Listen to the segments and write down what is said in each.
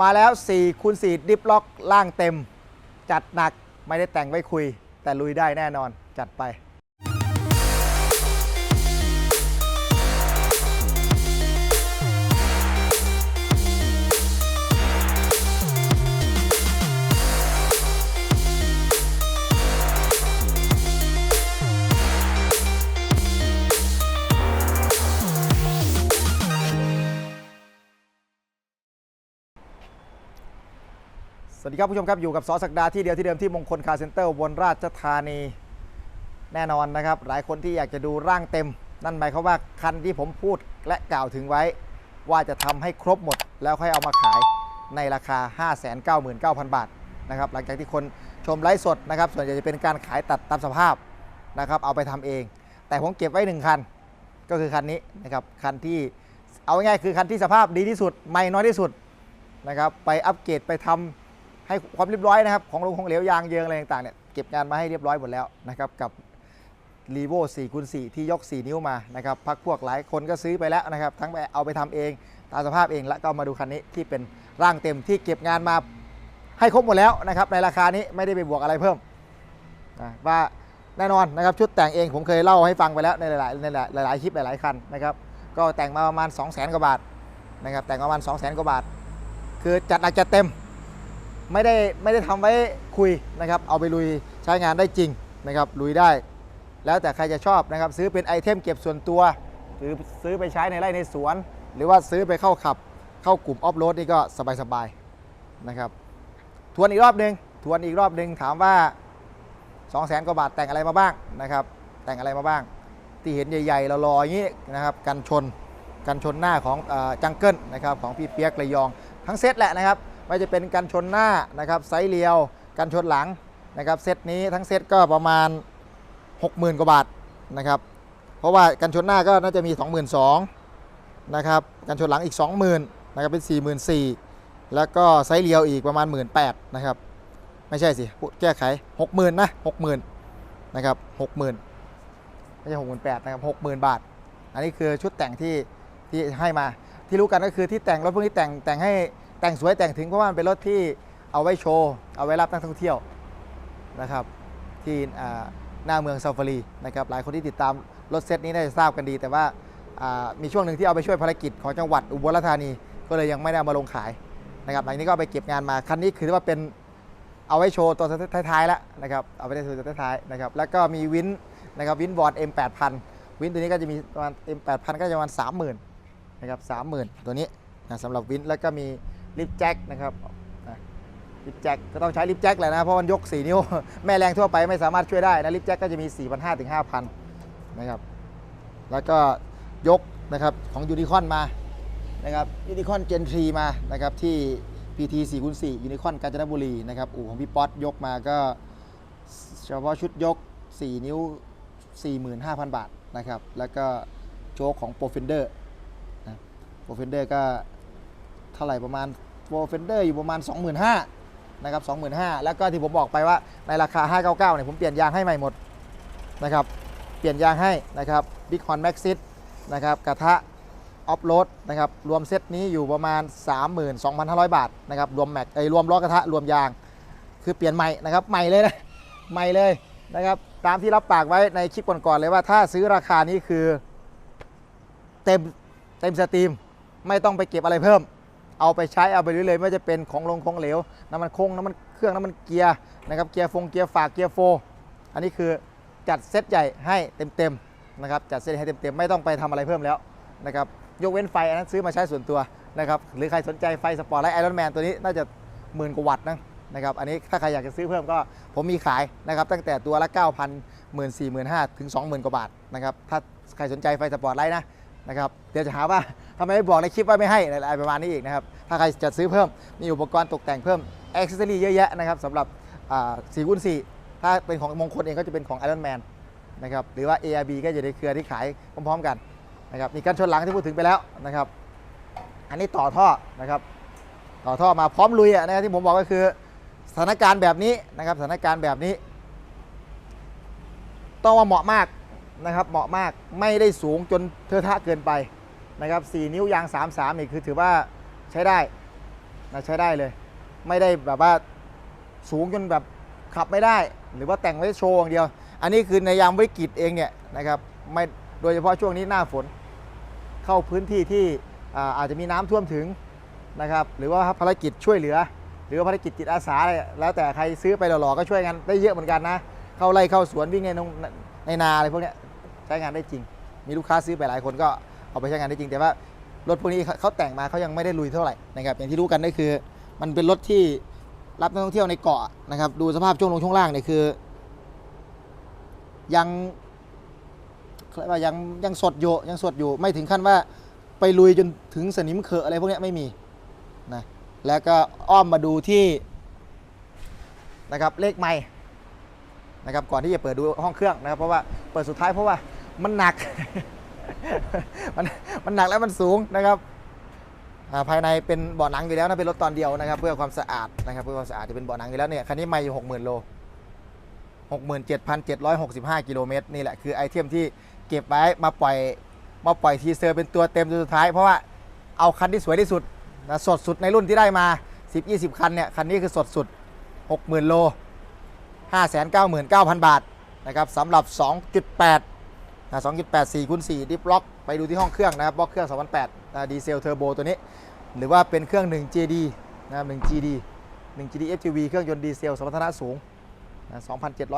มาแล้ว4คูณ4ดิฟล็อกล่างเต็ม จัดหนักไม่ได้แต่งไว้คุย แต่ลุยได้แน่นอนจัดไป สวัสดีครับผู้ชมครับอยู่กับสอสักดาที่เดียวที่เดิมที่มงคลคาร์เซ็นเตอร์บนราชธานีแน่นอนนะครับ หลายคนที่อยากจะดูร่างเต็ม นั่นหมายความว่าคันที่ผมพูดและกล่าวถึงไว้ ว่าจะทำให้ครบหมด แล้วค่อยเอามาขายในราคา 599,000 บาทนะครับหลังจากที่คนชมไลฟ์สดนะครับส่วนใหญ่จะเป็นการขายตัดตามสภาพนะครับเอาไปทำเอง แต่ผมเก็บไว้หนึ่งคันก็คือคันนี้นะครับคันที่เอาง่ายคือคันที่สภาพดีที่สุดไม่น้อยที่สุดนะครับไปอัปเกรดไปทำ ให้ความเรียบร้อยนะครับ ของลงของเหลวยางเยิงอะไรต่างๆเนี่ยเก็บงานมาให้เรียบร้อยหมดแล้วนะครับกับ r e v o 4คูณ4ที่ยก 4 นิ้วมานะครับพักพวกหลายคนก็ซื้อไปแล้วนะครับ ทั้งไปเอาไปทำเองตามสภาพเองแล้วก็มาดูคันนี้ที่เป็นร่างเต็มที่เก็บงานมาให้ครบหมดแล้วนะครับในราคานี้ไม่ได้ไปบวกอะไรเพิ่มนะว่าแน่นอนนะครับชุดแต่งเองผมเคยเล่าให้ฟังไปแล้วในหลายๆในหลายๆคลิปหลาย ๆ คันนะครับก็แต่งมาประมาณ 2 0 0 0 0 0กว่าบาทนะครับแต่งมาประมาณ 2 0 0 0 0 0กว่าบาท คือจัดหนักจัดเต็ม ไม่ได้ไม่ได้ทำไว้คุยนะครับ เอาไปลุยใช้งานได้จริงนะครับ ลุยได้ แล้วแต่ใครจะชอบนะครับ ซื้อเป็นไอเทมเก็บส่วนตัว หรือซื้อไปใช้ในไร่ในสวน หรือว่าซื้อไปเข้าขับ เข้ากลุ่มออฟโรดนี่ก็สบายๆนะครับ ทวนอีกรอบหนึ่งทวนอีกรอบหนึ่งถามว่า2 0 0แสนกว่าบาทแต่งอะไรมาบ้างนะครับ แต่งอะไรมาบ้าง ที่เห็นใหญ่ๆเรารออย่างนี้นะครับกันชนกันชนหน้าของจังเกิลนะครับของพี่เปียกระยองทั้งเซตแหละนะครับ ไม่จะเป็นกันชนหน้านะครับไซส์เรียวกันชนหลังนะครับเซตนี้ทั้งเซตก็ประมาณ 60,000 กว่าบาทนะครับเพราะว่ากันชนหน้าก็น่าจะมี 22,000นะครับกันชนหลังอีก 20,000นะครับเป็น 44,000 แล้วก็ไซส์เรียวอีกประมาณ 18,000นะครับไม่ใช่สิแก้ไข 60,000นะ60,000นะครับ60,000ไม่ใช่68,000นะครับ60,000 บาท อันนี้คือชุดแต่งที่ที่ให้มาที่รู้กันก็คือที่แต่งรถพวกนี้แต่งแต่งให้ แต่งสวยแต่งถึงเพราะว่ามันเป็นรถที่เอาไว้โชว์เอาไว้รับนักท่องเที่ยวนะครับที่หน้าเมืองซาฟารีนะครับหลายคนที่ติดตามรถเซตนี้น่าจะทราบกันดี แต่ว่ามีช่วงหนึ่งที่เอาไปช่วยภารกิจของจังหวัดอุบลราชธานี ก็เลยยังไม่ได้มาลงขายนะครับหลังนี้ก็ไปเก็บงานมาคันนี้คือว่าเป็นเอาไว้โชว์ตัวท้ายๆแล้วนะครับเอาไปได้โชว์ตัวท้ายๆนะครับแล้วก็มีวินนะครับวินบอร์ด M8000 วินตัวนี้ก็จะมีประมาณ M8000 ก็จะประมาณ30,000นะครับ30,000 ตัวนี้นะสำหรับวินแล้วก็มี ลิฟแจ็คนะครับลิฟแจ็คก็ต้องใช้ลิฟแจ็คแหละนะเพราะมันยก 4 นิ้ว แม่แรงทั่วไปไม่สามารถช่วยได้นะลิฟแจ็คก็จะมี 4,500ถึง5,000นะครับแล้วก็ยกนะครับของยูนิคอนมานะครับยูนิคอนเจนทรีมานะครับที่ PT 4คูณ4ยูนิคอนกาญจนบุรีนะครับอู่ของพี่ป๊อตยกมาก็เฉพาะชุดยก 4 นิ้ว 45,000 บาทนะครับแล้วก็โจ๊กของ p r o f e n d e r นะ p r o f e n d e r ก็เท่าไหร่ประมาณ p r o f e n d e r อยู่ประมาณ 25,000นะครับ25,000 แล้วก็ที่ผมบอกไปว่าในราคา 599เนี่ยผมเปลี่ยนยางให้ใหม่หมดนะครับเปลี่ยนยางให้นะครับ Big Horn Maxxis นะครับกระทะออฟโรดนะครับรวมเซตนี้อยู่ประมาณ 32,500 บาทนะครับรวมแม็กไอรวมล้อกระทะรวมยาง คือเปลี่ยนใหม่นะครับใหม่เลยนะใหม่เลยนะครับตามที่รับปากไว้ในคลิปก่อนๆเลยว่าถ้าซื้อราคานี้คือเต็มเต็มสตรีมไม่ต้องไปเก็บอะไรเพิ่ม เอาไปใช้เอาไปเรื่อยๆไม่ว่าจะเป็นของลงของเหลวน้ำมันคงน้ำมันเครื่องน้ำมันเกียร์นะครับเกียร์ฟงเกียร์ฝากเกียร์โฟ อันนี้คือจัดเซตใหญ่ให้เต็มๆนะครับจัดเซตให้เต็มๆไม่ต้องไปทำอะไรเพิ่มแล้วนะครับยกเว้นไฟอันนั้นซื้อมาใช้ส่วนตัวนะครับหรือใครสนใจไฟสปอร์ตไลท์ไอรอนแมนตัวนี้น่าจะหมื่นกว่าวัตต์นะนะครับอันนี้ถ้าใครอยากจะซื้อเพิ่มก็ผมมีขายนะครับตั้งแต่ตัวละ 9 0 0 0 1 4 0 0 0ถึง 20,000 กว่าบาทนะครับถ้าใครสนใจไฟสปอร์ตไลท์นะ นะครับเดี๋ยวจะหาว่าทำไมไม่บอกในคลิปว่าไม่ให้อะไรประมาณนี้อีกนะครับถ้าใครจะซื้อเพิ่มมีอุปกรณ์ตกแต่งเพิ่มอ็อกซ์เซอรี่เยอะแยะนะครับสำหรับ4คูณ4ถ้าเป็นของมงคลเองก็จะเป็นของ Iron Man นนะครับหรือว่า ARB ก็อยู่ในเครือที่ขายพร้อมๆกันนะครับมีการชนหลังที่พูดถึงไปแล้วนะครับอันนี้ต่อท่อนะครับต่อท่อมาพร้อมลุยอะนะครับที่ผมบอกก็คือสถานการณ์แบบนี้นะครับสถานการณ์แบบนี้ ต้องว่าเหมาะมาก นะครับเหมาะมากไม่ได้สูงจนเทอะทะเกินไปนะครับ4นิ้วยาง 33นี่คือถือว่าใช้ได้นะใช้ได้เลย ไม่ได้แบบว่าสูงจนแบบขับไม่ได้ หรือว่าแต่งไว้โชว์อย่างเดียว อันนี้คือในยามวิกฤตเองเนี่ยนะครับไม่โดยเฉพาะช่วงนี้หน้าฝน เข้าพื้นที่ที่อาจจะมีน้ำท่วมถึงนะครับหรือว่าภารกิจช่วยเหลือ หรือว่าภารกิจจิตอาสาอะไรแล้วแต่ใครซื้อไปหล่อๆก็ช่วยกันได้เยอะเหมือนกันนะเข้าไร่เข้าสวนวิ่งในนง ในนาอะไรพวกนี้ใช้งานได้จริง มีลูกค้าซื้อไปหลายคนก็เอาไปใช้งานได้จริง แต่ว่ารถพวกนี้เขาแต่งมาเขายังไม่ได้ลุยเท่าไหร่นะครับอย่างที่รู้กันก็คือ มันเป็นรถที่รับนักท่องเที่ยวในเกาะนะครับดูสภาพช่วงลงช่วงล่างเนี่ยคือ ยังเรียกว่ายังยังสดอยู่ยังสดอยู่ไม่ถึงขั้นว่าไปลุยจนถึงสนิมเขอะอะไรพวกนี้ไม่มีนะแล้วก็อ้อมมาดูที่นะครับเลขไม่ นะครับก่อนที่จะเปิดดูห้องเครื่องนะครับเพราะว่าเปิดสุดท้ายเพราะว่ามันหนัก มันมันหนักแล้วมันสูงนะครับภายในเป็นเบาะหนังอยู่แล้วนะเป็นรถตอนเดียวนะครับ เพื่อความสะอาดนะครับเพื่อความสะอาดจะเป็นเบาะหนังอยู่แล้วเนี่ยคันนี้ไม่อยู่หกหมื่นโล67,765กิโลเมตรนี่แหละคือไอเทมที่เก็บไว้มาปล่อยมาปล่อยทีเซอร์เป็นตัวเต็มตัวสุดท้าย เพราะว่าเอาคันที่สวยที่สุดนะสดสุดในรุ่นที่ได้มา 10-20 คันเนี่ยคันนี้คือสดสุด 60,000 โล 599,000 บาทนะครับสำหรับ 2.8นะ2.8 4คูณ4ดิฟล็อก ไปดูที่ห้องเครื่องนะครับบล็อกเครื่อง 2008นะดีเซลเทอร์โบตัวนี้ หรือว่าเป็นเครื่อง1 GD นะ1 GD 1 GD FTV เครื่องยนต์ดีเซลสมรรถนะสูงนะ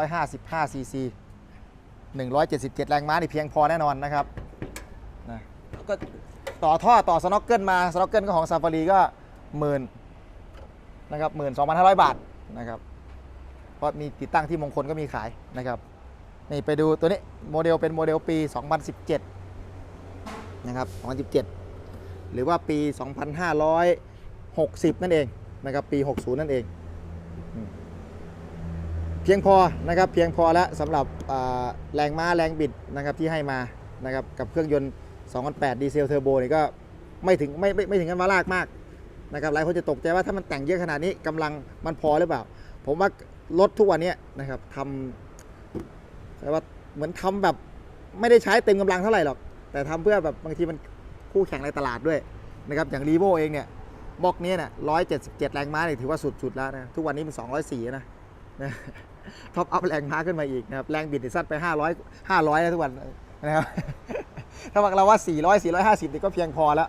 2,755ซีซี177 แรงม้านี่เพียงพอแน่นอนนะครับนะก็ต่อท่อต่อสโนกเกิลมาสโนกเกิลก็ของซาฟารีก็หมื่นนะครับหมื่นสองพันห้าร้อยบาทนะครับ เพราะมีติดตั้งที่มงคลก็มีขายนะครับนี่ไปดูตัวนี้โมเดลเป็นโมเดลปี 2017 นะครับ 2017 หรือว่าปี 2560 นั่นเองนะครับปี 60 นั่นเอง เพียงพอนะครับเพียงพอแล้วสำหรับแรงม้าแรงบิดนะครับที่ให้มานะครับกับเครื่องยนต์2008ดีเซลเทอร์โบนี่ก็ไม่ถึงไม่ไม่ไม่ถึงกันว่าลากมากนะครับหลายคนจะตกใจว่าถ้ามันแต่งเยอะขนาดนี้กำลังมันพอหรือเปล่า ผมว่า รถทุกวันนี้นะครับทำแต่ว่าเหมือนทำแบบไม่ได้ใช้เต็มกำลังเท่าไหร่หรอก แต่ทำเพื่อแบบบางทีมันคู่แข่งในตลาดด้วยนะครับอย่างรีโวเองเนี่ยบล็อกนี้เนี่ย177แรงม้าเนี่ยถือว่าสุดๆแล้วนะทุกวันนี้มัน204นะนะท็อปอัพแรงม้าขึ้นมาอีกนะครับแรงบิดนี่สั้นไป500 500นะทุกวันนะครับถ้าบอกเราว่า400 450นี่ก็เพียงพอแล้ว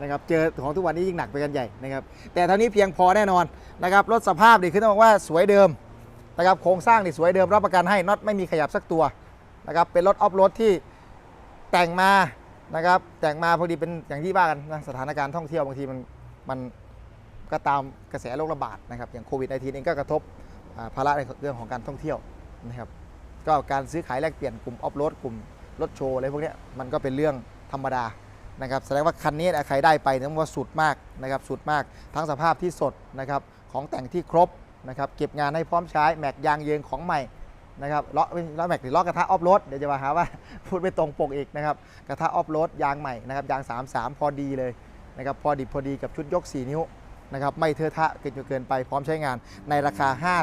นะครับเจอของทุกวันนี้ยิ่งหนักไปกันใหญ่นะครับแต่เท่านี้เพียงพอแน่นอนนะครับรถสภาพนี่คือต้องบอกว่าสวยเดิม นะครับโครงสร้างนี่สวยเดิมรับประกันให้น็อตไม่มีขยับสักตัวนะครับเป็นรถออฟโรดที่แต่งมานะครับแต่งมาพอดีเป็นอย่างที่ว่ากันนะสถานการณ์ท่องเที่ยวบางทีมันมันก็ตามกระแสโรคระบาดนะครับอย่างโควิด -19 เองก็กระทบภาระในเรื่องของการท่องเที่ยวนะครับก็การซื้อขายแลกเปลี่ยนกลุ่มออฟโรดกลุ่มรถโชว์อะไรพวกนี้มันก็เป็นเรื่องธรรมดานะครับแสดงว่าคันนี้ใครได้ไปต้องว่าสุดมากนะครับสุดมากทั้งสภาพที่สดนะครับของแต่งที่ครบ นะครับเก็บงานให้พร้อมใช้แม็กยางเยิงของใหม่นะครับล้อล้อแม็กหรือล้อกระทะออฟโรดเดี๋ยวจะมาหาว่าพูดไม่ตรงปกอีกนะครับกระทะออฟโรดยางใหม่นะครับยาง 33 พอดีเลยนะครับพอดิบพอดีกับชุดยก 4 นิ้วนะครับไม่เทอะทะเกินจนเกินไปพร้อมใช้งานในราคา 5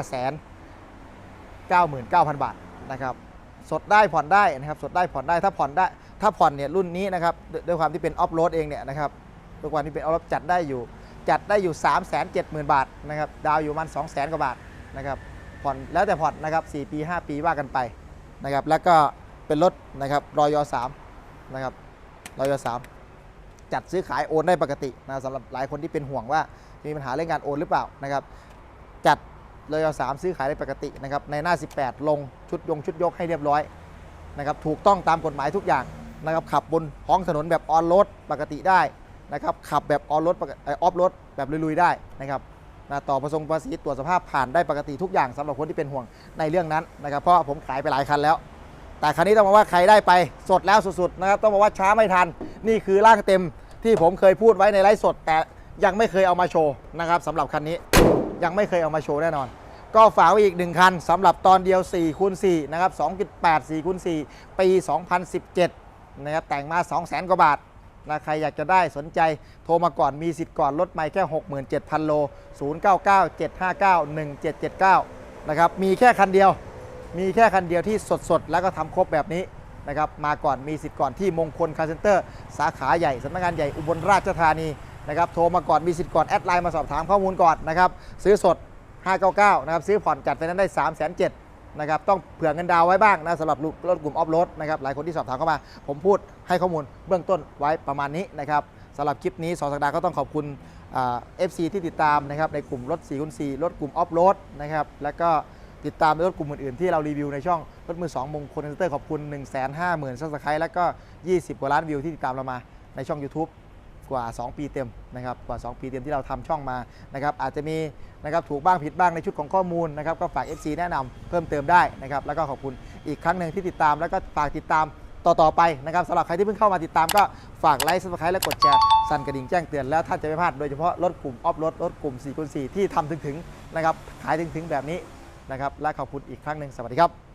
99,000 บาทนะครับสดได้ผ่อนได้นะครับสดได้ผ่อนได้ถ้าผ่อนได้ถ้าผ่อนเนี่ยรุ่นนี้นะครับด้วยด้วยความที่เป็นออฟโรดเองเนี่ยนะครับด้วยความที่เป็นออฟโรดจัดได้อยู่ จัดได้อยู่ 3 7 0 0 0 0 บาทนะครับดาวอยู่มัน 2 0 0 0 0 0กว่าบาทนะครับผ่อนแล้วแต่ผ่อนนะครับ4ปี 5 ปีว่ากันไปนะครับแล้วก็เป็นรถนะครับรอย3นะครับรอย3จัดซื้อขายโอนได้ปกตินะสำหรับหลายคนที่เป็นห่วงว่ามีปัญหาเรื่องการโอนหรือเปล่านะครับจัดเลยอา3ซื้อขายได้ปกตินะครับในหน้า 18 ลงชุดยงชุดยกให้เรียบร้อยนะครับถูกต้องตามกฎหมายทุกอย่างนะครับขับบนท้องถนนแบบออนโรดปกติได้ นะครับขับแบบออนโรดออฟรดแบบลุยๆได้นะครับนะต่อประสงค์ภาษีตรวจสภาพผ่านได้ปกติทุกอย่างสำหรับคนที่เป็นห่วงในเรื่องนั้นนะครับเพราะผมขายไปหลายคันแล้ว แต่คันนี้ต้องบอกว่าใครได้ไปสดแล้วสุดๆนะครับต้องบอกว่าช้าไม่ทันนี่คือร่างเต็มที่ผมเคยพูดไว้ในไลฟ์สด แต่ยังไม่เคยเอามาโชว์นะครับสำหรับคันนี้ยังไม่เคยเอามาโชว์แน่นอน ก็ฝากไว้อีกหนึ่งคันสำหรับตอนเดียว4คูณ4นะครับ2.8 4คูณ4ปี 2017นะครับแต่งมา 200,000กว่าบาท นะใครอยากจะได้สนใจโทรมาก่อนมีสิทธิ์ก่อนลดไม่แค่ 67,000 โล 0997591779 นะครับ มีแค่คันเดียว มีแค่คันเดียวที่สดๆ แล้วก็ทำครบแบบนี้นะครับ มาก่อนมีสิทธิ์ก่อนที่มงคลคาร์เซ็นเตอร์ สาขาใหญ่สำนักงานใหญ่อุบลราชธานีนะครับโทรมาก่อนมีสิทธิ์ก่อนแอดไลน์มาสอบถามข้อมูลก่อนนะครับซื้อสด 599 นะครับซื้อผ่อนจัดไฟแนนซ์ได้ 3 7 0 0 0 นะครับต้องเผื่อเงินดาวไว้บ้างนะสำหรับรถกลุ่มออฟโรดนะครับหลายคนที่สอบถามเข้ามา ผมพูดให้ข้อมูลเบื้องต้นไว้ประมาณนี้นะครับสำหรับคลิปนี้สองสักดาห์ก็ต้องขอบคุณเอฟซีที่ติดตามนะครับในกลุ่มรถ4คูณ4รถกลุ่มออฟโรดนะครับแล้วก็ติดตามรถกลุ่มอื่นๆที่เรารีวิวในช่องรถมือ2มงคลเซ็นเตอร์ขอบคุณ 1 5 0 0 0 0ซับสไครต์แล้วก็ 20 กว่าล้านวิวที่ติดตามเรามาในช่อง YouTube กว่า 2 ปีเต็มนะครับกว่า 2 ปีเต็มที่เราทำช่องมานะครับอาจจะมีนะครับถูกบ้างผิดบ้างในชุดของข้อมูลนะครับก็ฝาก FC แนะนำเพิ่มเติมได้นะครับแล้วก็ขอบคุณอีกครั้งหนึ่งที่ติดตาม แล้วก็ฝากติดตามต่อ ๆ ไปนะครับสำหรับใครที่เพิ่งเข้ามาติดตามก็ฝากไลค์ซับสไครต์และกดแชร์สั่นกระดิ่งแจ้งเตือนแล้วท่านจะไม่พลาดโดยเฉพาะรถกลุ่มออฟรถรถกลุ่ม4คูณ4ที่ทำถึงๆนะครับขายถึงๆแบบนี้นะครับและขอบคุณอีกครั้งหนึ่งสวัสดีครับ